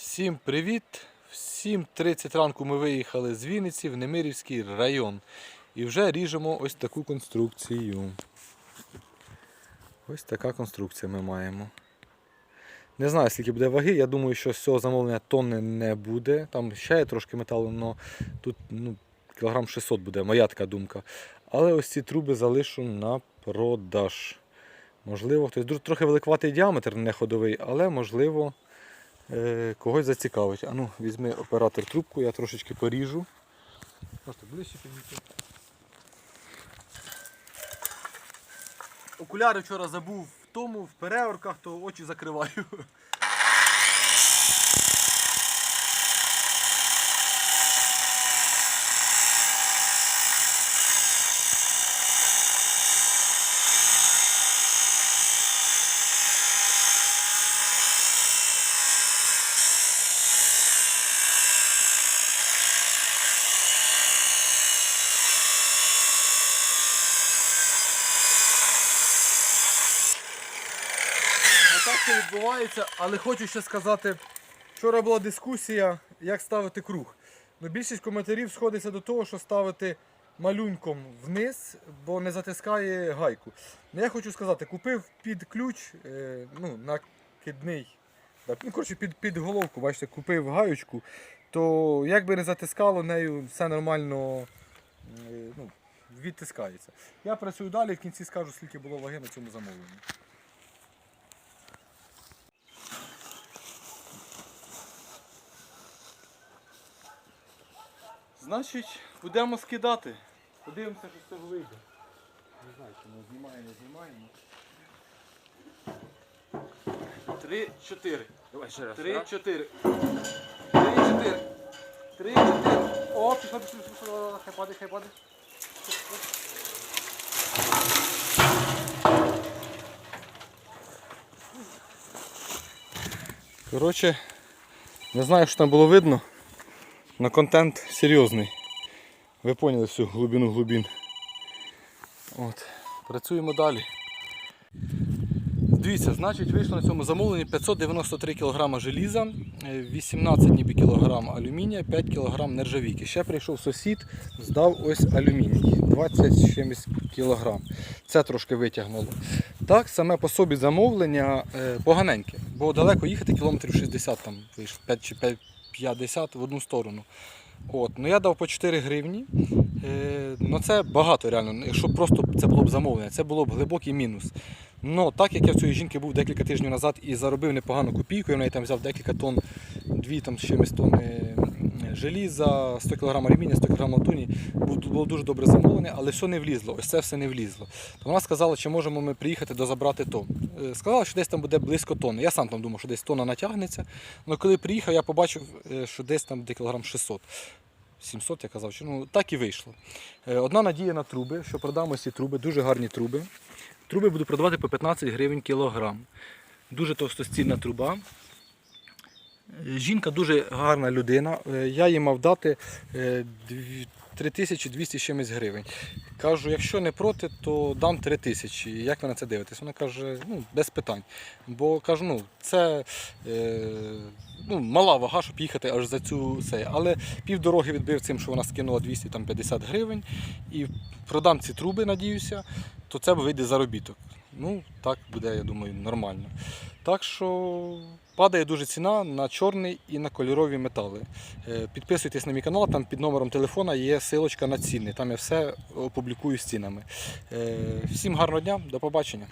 Всім привіт! Всім 30 ранку ми виїхали з Вінниці в Немирівський район. І вже ріжемо ось таку конструкцію. Ось така конструкція ми маємо. Не знаю, скільки буде ваги. Я думаю, що з цього замовлення тонни не буде. Там ще є трошки металу, але тут ну, кілограм 600 буде, моя така думка. Але ось ці труби залишу на продаж. Можливо, хтось трохи великуватий діаметр, не ходовий, але можливо когось зацікавить. А ну, візьми оператор трубку, я трошечки поріжу. Просто ближче підійти. Окуляри вчора забув в тому, в переорках, то очі закриваю. Це відбувається, але хочу ще сказати, вчора була дискусія, як ставити круг. Ну, більшість коментарів сходиться до того, що ставити малюнком вниз, бо не затискає гайку. Ну, я хочу сказати, купив під ключ, е, ну, накидний, ну, коротше, під, під головку, бачите, купив гаючку, то як би не затискало, нею все нормально е, ну, відтискається. Я працюю далі, в кінці скажу, скільки було ваги на цьому замовленні. Значить, будемо скидати. Подивимося, що з цього вийде. Не знаю, чи ми знімаємо, знімаємо. Три, чотири. Давай ще раз. Три, раз. чотири. Три, чотири. Три, чотири. О, пішло, пішло, пішло, пішло. Хай падає, хай падає. Коротше, не знаю, що там було видно, але контент серйозний. Ви поняли всю глибину глибин. От. Працюємо далі. Дивіться, значить вийшло на цьому замовленні 593 кг желіза, е, 18 ніби кілограм алюмінія, 5 кг нержавійки. Ще прийшов сусід, здав ось алюміній, 20 з чимось кг. Це трошки витягнуло. Так, саме по собі замовлення е, поганеньке, бо далеко їхати кілометрів 60 там вийшло, 5 чи 5, 50 в одну сторону. От, ну я дав по 4 гривні. Е, ну це багато реально. Якщо просто це було б замовлення, це було б глибокий мінус. Ну так як я в цієї жінки був декілька тижнів назад і заробив непогану копійку, я в неї там взяв декілька тонн, дві там з чимось тонни желіза, 100 кг алюмінія, 100 кг латуні. Було дуже добре замовлення, але все не влізло. Ось це все не влізло. То вона сказала, чи можемо ми приїхати дозабрати тонн. Е, Сказала, що десь там буде близько тонни. Я сам там думав, що десь тонна натягнеться. Але коли приїхав, я побачив, е, що десь там буде кілограм 600. 700, я казав, чи ну так і вийшло. Е, Одна надія на труби, що продамо ці труби, дуже гарні труби. Труби буду продавати по 15 гривень кілограм. Дуже товстостільна труба. Е, Жінка дуже гарна людина. Е, Я їй мав дати е, 3200 чимось гривень. Кажу, якщо не проти, то дам 3000. Як ви на це дивитесь? Вона каже, ну, без питань. Бо кажу, ну, це е, ну, мала вага, щоб їхати аж за цю цей. Але півдороги відбив цим, що вона скинула 250 гривень. І продам ці труби, надіюся, то це вийде заробіток. Ну, так буде, я думаю, нормально. Так що падає дуже ціна на чорний і на кольорові метали. Е, Підписуйтесь на мій канал, там під номером телефона є силочка на ціни. Там я все опублікую з цінами. Е, Всім гарного дня, до побачення.